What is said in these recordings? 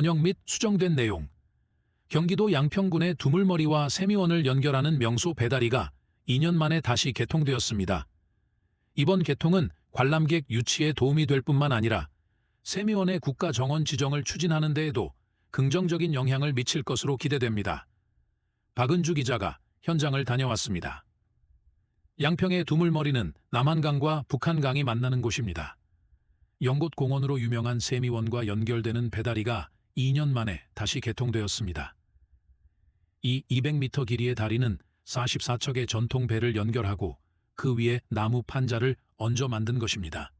번역 및 수정된 내용. 경기도 양평군의 두물머리와 세미원을 연결하는 명소 배다리가 2년 만에 다시 개통되었습니다. 이번 개통은 관람객 유치에 도움이 될 뿐만 아니라 세미원의 국가 정원 지정을 추진하는 데에도 긍정적인 영향을 미칠 것으로 기대됩니다. 박은주 기자가 현장을 다녀왔습니다. 양평의 두물머리는 남한강과 북한강이 만나는 곳입니다. 연곶 공원으로 유명한 세미원과 연결되는 배다리가 2년 만에 다시 개통되었습니다. 이 200m 길이의 다리는 44척의 전통 배를 연결하고 그 위에 나무 판자를 얹어 만든 것입니다.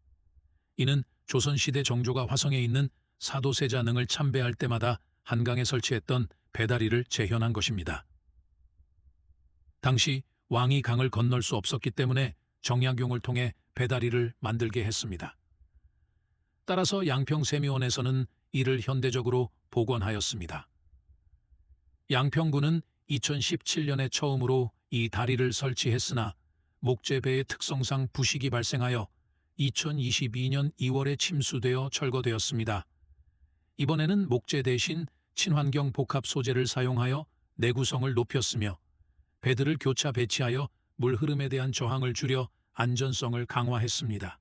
이는 조선시대 정조가 화성에 있는 사도세자능을 참배할 때마다 한강에 설치했던 배다리를 재현한 것입니다. 당시 왕이 강을 건널 수 없었기 때문에 정약용을 통해 배다리를 만들게 했습니다. 따라서 양평세미원에서는 이를 현대적으로 복원하였습니다. 양평군은 2017년에 처음으로 이 다리를 설치했으나 목재배의 특성상 부식이 발생하여 2022년 2월에 침수되어 철거되었습니다. 이번에는 목재 대신 친환경 복합 소재를 사용하여 내구성을 높였으며 배들을 교차 배치하여 물 흐름에 대한 저항을 줄여 안전성을 강화했습니다.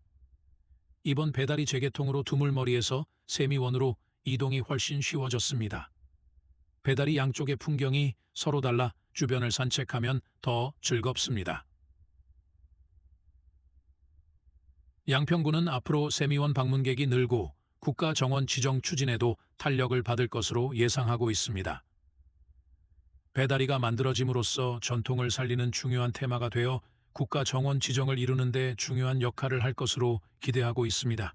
이번 배다리 재개통으로 두물머리에서 세미원으로 이동이 훨씬 쉬워졌습니다. 배다리 양쪽의 풍경이 서로 달라 주변을 산책하면 더 즐겁습니다. 양평군은 앞으로 세미원 방문객이 늘고 국가 정원 지정 추진에도 탄력을 받을 것으로 예상하고 있습니다. 배다리가 만들어짐으로써 전통을 살리는 중요한 테마가 되어 국가 정원 지정을 이루는 데 중요한 역할을 할 것으로 기대하고 있습니다.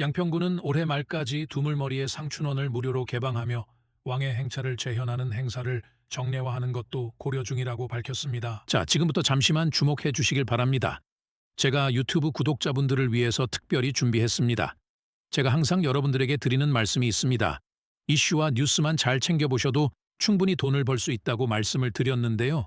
양평군은 올해 말까지 두물머리의 상춘원을 무료로 개방하며 왕의 행차를 재현하는 행사를 정례화하는 것도 고려 중이라고 밝혔습니다. 자, 지금부터 잠시만 주목해 주시길 바랍니다. 제가 유튜브 구독자분들을 위해서 특별히 준비했습니다. 제가 항상 여러분들에게 드리는 말씀이 있습니다. 이슈와 뉴스만 잘 챙겨보셔도 충분히 돈을 벌 수 있다고 말씀을 드렸는데요.